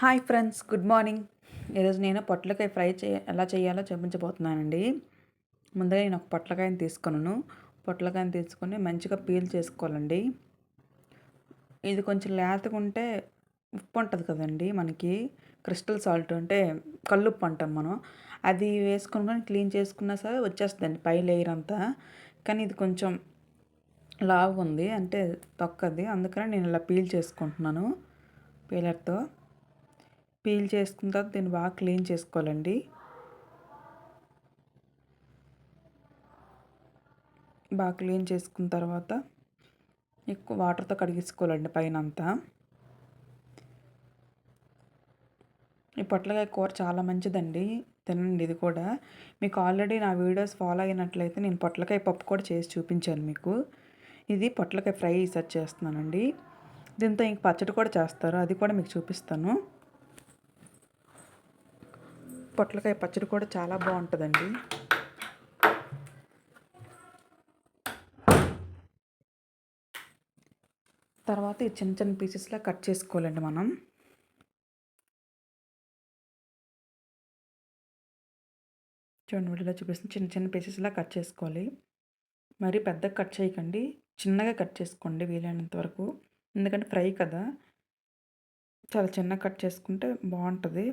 Hi friends good morning. ఈరోజు నేను పొట్లకాయ ఫ్రై చే ఎలా చేయాలో చూపించబోతున్నానండి. ముందుగా నేను ఒక పొట్లకాయని తీసుకున్నాను. పొట్లకాయని తీసుకొని మంచిగా పీల్ చేసుకోవాలండి. ఇది కొంచెం లేతగా ఉంటే ఉప్పు ఉంటుంది కదండి మనకి. క్రిస్టల్ సాల్ట్ అంటే కల్లుప్పు అంటాం మనం. అది వేసుకొని క్లీన్ చేసుకున్నా సరే వచ్చేస్తుందండి పై లేయర్ అంతా. కానీ ఇది కొంచెం లావు ఉంది అంటే తొక్కది. అందుకని నేను ఇలా పీల్ చేసుకుంటున్నాను. పీలర్తో. పీల్ చేసుకున్న తర్వాత దీన్ని బాగా క్లీన్ చేసుకోవాలండి. బాగా క్లీన్ చేసుకున్న తర్వాత ఎక్కువ వాటర్తో కడిగించుకోవాలండి పైన అంతా ఈ పొట్లకాయ కూర చాలా మంచిదండి తినండి ఇది కూడా. మీకు ఆల్రెడీ నా వీడియోస్ ఫాలో అయినట్లయితే నేను పొట్లకాయ పప్పు కూడా చేసి చూపించాను మీకు. ఇది పొట్లకాయ ఫ్రై సెట్ చేస్తున్నానండి. దీంతో ఇంక పచ్చడి కూడా చేస్తారు అది కూడా మీకు చూపిస్తాను. పొట్లకాయ పచ్చడి కూడా చాలా బాగుంటుందండి. తర్వాత ఈ చిన్న చిన్న పీసెస్లా కట్ చేసుకోవాలండి మనం. చూడండి వీడియోలో చూపిస్తుంది చిన్న చిన్న పీసెస్లా కట్ చేసుకోవాలి. మరి పెద్దగా కట్ చేయకండి. చిన్నగా కట్ చేసుకోండి వీలైనంత వరకు. ఎందుకంటే ఫ్రై కదా. చాలా చిన్నగా కట్ చేసుకుంటే బాగుంటుంది.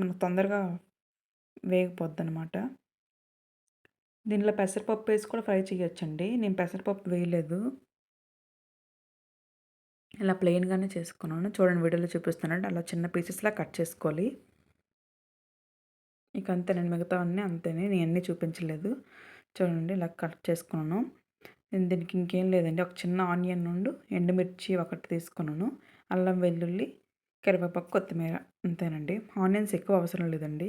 మనకు తొందరగా వేగిపోద్ది అనమాట దీనిలో పెసరపప్పు వేసి కూడా ఫ్రై చేయొచ్చండి. నేను పెసరపప్పు వేయలేదు. ఇలా ప్లెయిన్గానే చేసుకున్నాను. చూడండి వీడియోలో చూపిస్తున్నాను. అలా చిన్న పీసెస్లా కట్ చేసుకోవాలి. ఇక అంతే నేను మిగతా అన్నీ అంతేనే. నేను అన్నీ చూపించలేదు. చూడండి ఇలా కట్ చేసుకున్నాను. నేను దీనికి ఇంకేం లేదండి. ఒక చిన్న ఆనియన్ నుండి ఎండుమిర్చి ఒకటి తీసుకున్నాను. అల్లం వెల్లుల్లి కరివేపాకు కొత్తిమీర అంతేనండి. ఆనియన్స్ ఎక్కువ అవసరం లేదండి.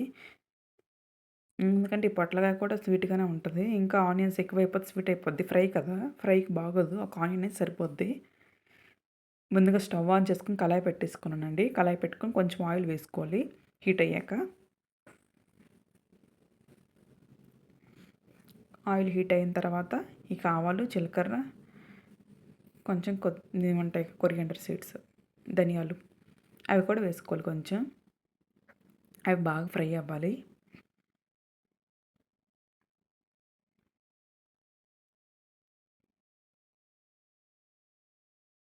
ఎందుకంటే ఈ పొట్లకాయ కూడా స్వీట్గానే ఉంటుంది. ఇంకా ఆనియన్స్ ఎక్కువైపోతే స్వీట్ అయిపోద్ది. ఫ్రై కదా ఫ్రైకి బాగోదు. ఒక ఆనియన్ అయితే సరిపోద్ది. ముందుగా స్టవ్ ఆన్ చేసుకుని కళాయి పెట్టేసుకున్నానండి. కళాయి పెట్టుకొని కొంచెం ఆయిల్ వేసుకోవాలి. హీట్ అయ్యాక. ఆయిల్ హీట్ అయిన తర్వాత ఈ ఆవాలు జీలకర్ర కొంచెం కొ ఏమంటాయి? కొరియండర్ సీడ్స్ ధనియాలు అవి కూడా వేసుకోవాలి కొంచెం. అవి బాగా ఫ్రై అవ్వాలి.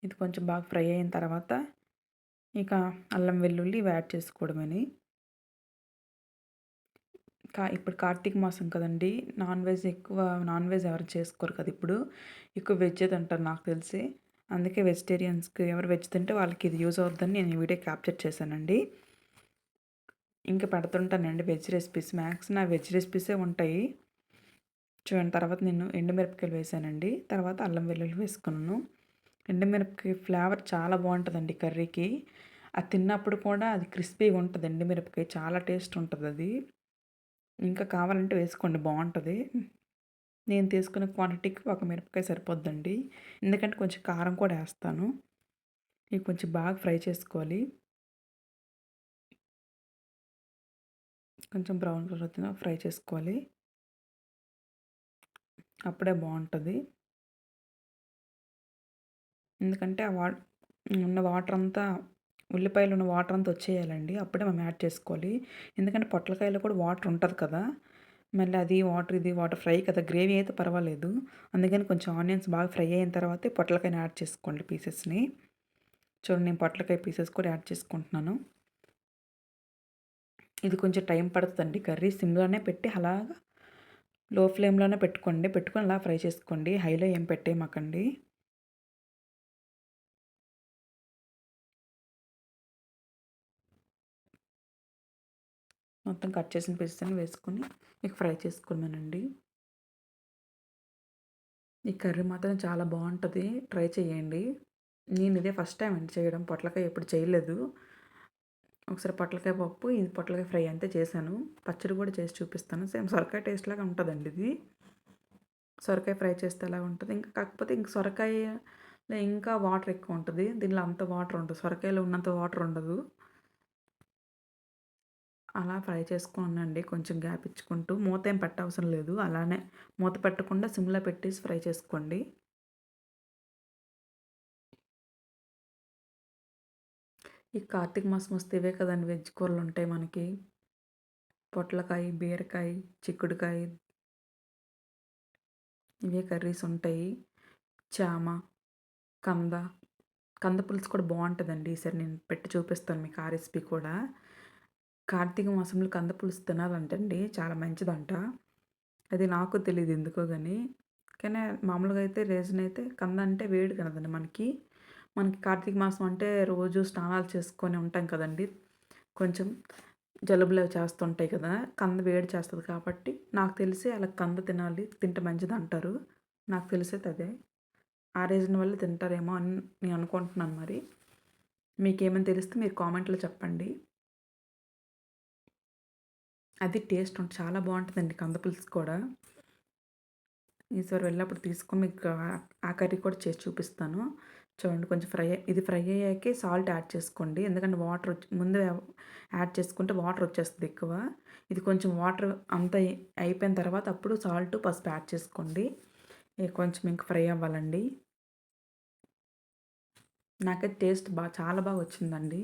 ఇది కొంచెం బాగా ఫ్రై అయిన తర్వాత ఇక అల్లం వెల్లుల్లి యాడ్ చేసుకోవడమని. కా ఇప్పుడు కార్తీక మాసం కదండి నాన్ వెజ్ ఎక్కువ నాన్ వెజ్ ఎవరు చేసుకోరు కదా ఇప్పుడు. ఎక్కువ వెజ్ తింటారు నాకు తెలిసి. అందుకే వెజిటేరియన్స్కి ఎవరు వెజ్ తింటే వాళ్ళకి ఇది యూజ్ అవుతుందని నేను ఈ వీడియో క్యాప్చర్ చేశానండి. ఇంకా పెడుతుంటానండి వెజ్ రెసిపీస్. మ్యాక్స్ నా వెజ్ రెసిపీసే ఉంటాయి. చూడండి తర్వాత నేను ఎండుమిరపకాయలు వేసానండి. తర్వాత అల్లం వెల్లుల్లి వేసుకున్నాను. ఎండుమిరపకాయ ఫ్లేవర్ చాలా బాగుంటుందండి కర్రీకి. అది తిన్నప్పుడు కూడా అది క్రిస్పీగా ఉంటుంది ఎండుమిరపకాయ చాలా టేస్ట్ ఉంటుంది అది. ఇంకా కావాలంటే వేసుకోండి బాగుంటుంది. నేను తీసుకున్న క్వాంటిటీకి ఒక మిరపకాయ సరిపోద్దండి. ఎందుకంటే కొంచెం కారం కూడా వేస్తాను. ఇవి కొంచెం బాగా ఫ్రై చేసుకోవాలి. కొంచెం బ్రౌన్ కలర్ ఫ్రై చేసుకోవాలి. అప్పుడే బాగుంటుంది. ఎందుకంటే ఆ వా ఉన్న వాటర్ అంతా ఉల్లిపాయలు ఉన్న వాటర్ అంతా వచ్చేయాలండి. అప్పుడే మనం యాడ్ చేసుకోవాలి. ఎందుకంటే పొట్లకాయలో కూడా వాటర్ ఉంటుంది కదా. మళ్ళీ అది వాటర్ ఇది వాటర్ ఫ్రై కదా. గ్రేవీ అయితే పర్వాలేదు. అందుకని కొంచెం ఆనియన్స్ బాగా ఫ్రై అయిన తర్వాతే పొట్లకాయని యాడ్ చేసుకోండి పీసెస్ని. చూడండి నేను పొట్లకాయ పీసెస్ కూడా యాడ్ చేసుకుంటున్నాను. ఇది కొంచెం టైం పడుతుందండి. కర్రీ సిమ్లోనే పెట్టి అలాగా లో ఫ్లేమ్లోనే పెట్టుకోండి. పెట్టుకొని అలా ఫ్రై చేసుకోండి. హైలో ఏం పెట్టేయమాకండి. మొత్తం కట్ చేసిన పీసెస్ వేసుకొని ఇక ఫ్రై చేసుకున్నానండి. ఈ కర్రీ మాత్రం చాలా బాగుంటుంది. ట్రై చేయండి నేను ఇదే ఫస్ట్ టైం అండి చేయడం. పొట్లకాయ ఎప్పుడు చేయలేదు. ఒకసారి పొట్లకాయ పప్పు ఇది పొట్లకాయ ఫ్రై అంతే చేశాను. పచ్చడి కూడా చేసి చూపిస్తాను. సేమ్ సొరకాయ టేస్ట్ లాగా ఉంటుందండి ఇది. సొరకాయ ఫ్రై చేస్తే ఎలా ఉంటుంది? ఇంకా కాకపోతే ఇంక సొరకాయలో ఇంకా వాటర్ ఎక్కువ ఉంటుంది. దీనిలో అంత వాటర్ ఉండదు. సొరకాయలో ఉన్నంత వాటర్ ఉండదు. అలా ఫ్రై చేసుకోనండి. కొంచెం గ్యాప్ ఇచ్చుకుంటూ మూత ఏం పెట్టవసరం లేదు. అలానే మూత పెట్టకుండా సిమ్లో పెట్టేసి ఫ్రై చేసుకోండి. ఈ కార్తీక మాసం వస్తే ఇవే కదండి వెజ్ కూరలు ఉంటాయి మనకి. పొట్లకాయ బీరకాయ చిక్కుడుకాయ ఇవే కర్రీస్ ఉంటాయి. చామ కంద కంద పులుసు కూడా బాగుంటుందండి. ఈసారి నేను పెట్టి చూపిస్తాను మీకు ఆ రెసిపీ కూడా. కార్తీక మాసంలో కంద పులుసు తినాలంటండి. చాలా మంచిదంట. అది నాకు తెలియదు ఎందుకో కానీ కానీ మామూలుగా అయితే రీజన్ అయితే కంద అంటే వేడి కదండి మనకి. మనకి కార్తీక మాసం అంటే రోజు స్నానాలు చేసుకొని ఉంటాం కదండి. కొంచెం జలుబులు చేస్తుంటాయి కదా. కంద వేడి చేస్తుంది కాబట్టి నాకు తెలిసి అలా కంద తినాలి తింటే మంచిది అంటారు నాకు తెలిసేది అదే. ఆ రీజన్ వల్ల తింటారేమో అని నేను అనుకుంటున్నాను మరి. మీకేమైనా తెలిస్తే మీరు కామెంట్లో చెప్పండి. అది టేస్ట్ ఉంటుంది చాలా బాగుంటుందండి కందపులుసు కూడా. ఈసారి వెళ్ళినప్పుడు తీసుకొని మీకు ఆ కర్రీ కూడా చేసి చూపిస్తాను. చూడండి కొంచెం ఫ్రై ఇది ఫ్రై అయ్యాకే సాల్ట్ యాడ్ చేసుకోండి. ఎందుకంటే వాటర్ ముందు యాడ్ చేసుకుంటే వాటర్ వచ్చేస్తుంది ఎక్కువ. ఇది కొంచెం వాటర్ అంతా అయిపోయిన తర్వాత అప్పుడు సాల్ట్ పసుపు యాడ్ చేసుకోండి. కొంచెం ఇంక ఫ్రై అవ్వాలండి. నాకైతే టేస్ట్ బాగా చాలా బాగా వచ్చిందండి.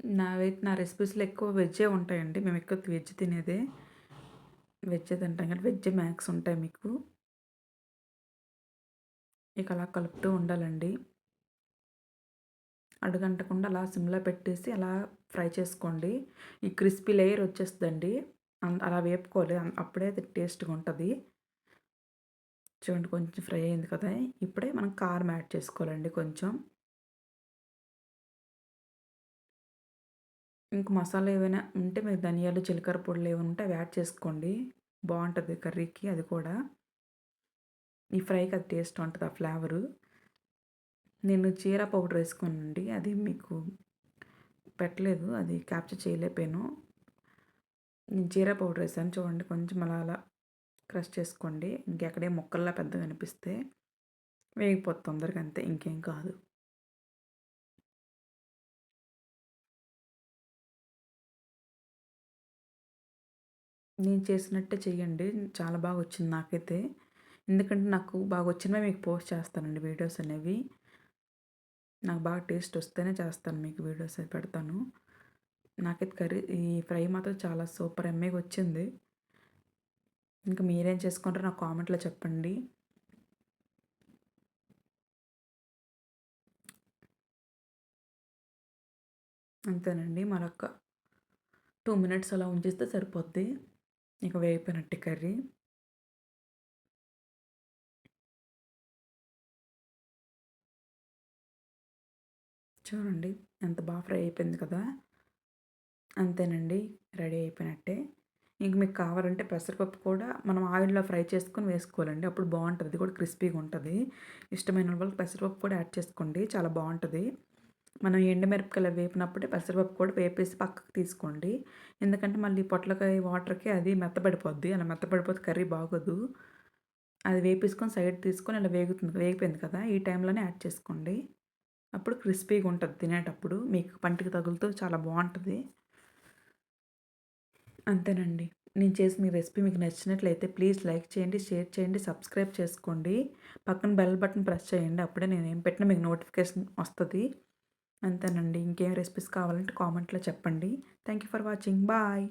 నావైతే నా రెసిపీస్లో ఎక్కువ వెజ్జే ఉంటాయండి. మేము ఎక్కువ వెజ్ తినేదే. వెజ్ తింటాం కానీ వెజ్ మ్యాక్స్ ఉంటాయి మీకు. ఇక అలా కలుపుతూ ఉండాలండి. అడుగంటకుండా అలా సిమ్లో పెట్టేసి అలా ఫ్రై చేసుకోండి. ఈ క్రిస్పీ లేయర్ వచ్చేస్తుందండి. అలా వేపుకోవాలి. అప్పుడే అది టేస్ట్గా ఉంటుంది. చూడండి కొంచెం ఫ్రై అయింది కదా. ఇప్పుడే మనం కారం యాడ్ చేసుకోవాలండి కొంచెం. ఇంక మసాలా ఏమైనా ఉంటే మీకు ధనియాలు జీలకర్ర పొడులు ఏమైనా ఉంటే అవి యాడ్ చేసుకోండి. బాగుంటుంది కర్రీకి అది కూడా. ఈ ఫ్రైకి అది టేస్ట్ ఉంటుంది ఆ ఫ్లేవరు. నేను చీర పౌడర్ వేసుకోనండి అది మీకు పెట్టలేదు. అది క్యాప్చర్ చేయలేకపోయాను. నేను జీరా పౌడర్ వేసాను. చూడండి కొంచెం అలా అలా క్రష్ చేసుకోండి. ఇంకెక్కడే ముక్కల్లా పెద్దగా అనిపిస్తే వేగిపోతుంది తొందరగా అంతే. ఇంకేం కాదు. నేను చేసినట్టే చెయ్యండి. చాలా బాగా వచ్చింది నాకైతే. ఎందుకంటే నాకు బాగా వచ్చినవే మీకు పోస్ట్ చేస్తానండి వీడియోస్ అనేవి. నాకు బాగా టేస్ట్ వస్తేనే చేస్తాను మీకు వీడియోస్ అవి పెడతాను. నాకైతే కర్రీ ఈ ఫ్రై మాత్రం చాలా సూపర్ ఎమ్మేగా వచ్చింది ఇంకా మీరేం చేసుకుంటారో నాకు కామెంట్లో చెప్పండి. అంతేనండి. మరొక టూ మినిట్స్ అలా ఉంచేస్తే సరిపోద్ది. ఇక వేగిపోయినట్టు కర్రీ. చూడండి ఎంత బాగా ఫ్రై అయిపోయింది కదా! అంతేనండి రెడీ అయిపోయినట్టే. ఇంక మీకు కావాలంటే పెసరపప్పు కూడా మనం ఆయిల్లో ఫ్రై చేసుకొని వేసుకోవాలండి. అప్పుడు బాగుంటుంది కూడా క్రిస్పీగా ఉంటుంది. ఇష్టమైన వాళ్ళకి పెసరపప్పు కూడా యాడ్ చేసుకోండి చాలా బాగుంటుంది మనం ఎండుమిరపకాయలు వేపినప్పుడే పెసరపప్పు కూడా వేపేసి పక్కకు తీసుకోండి. ఎందుకంటే మళ్ళీ పొట్లకాయ వాటర్కి అది మెత్తబడిపోద్ది. అలా మెత్తబడిపోతే కర్రీ బాగోదు. అది వేపేసుకొని సైడ్ తీసుకొని అలా వేగుతుంది వేగిపోయింది కదా. ఈ టైంలోనే యాడ్ చేసుకోండి. అప్పుడు క్రిస్పీగా ఉంటుంది తినేటప్పుడు. మీకు పంటికి తగులుతూ చాలా బాగుంటుంది. అంతేనండి. నేను చేసిన రెసిపీ మీకు నచ్చినట్లయితే ప్లీజ్ లైక్ చేయండి షేర్ చేయండి సబ్స్క్రైబ్ చేసుకోండి. పక్కన బెల్ బటన్ ప్రెస్ చేయండి. అప్పుడే నేను ఏం పెట్టినా మీకు నోటిఫికేషన్ వస్తుంది. అంతేనండి. ఇంకేం రెసిపీస్ కావాలంటే కామెంట్లో చెప్పండి. Thank you for watching. Bye.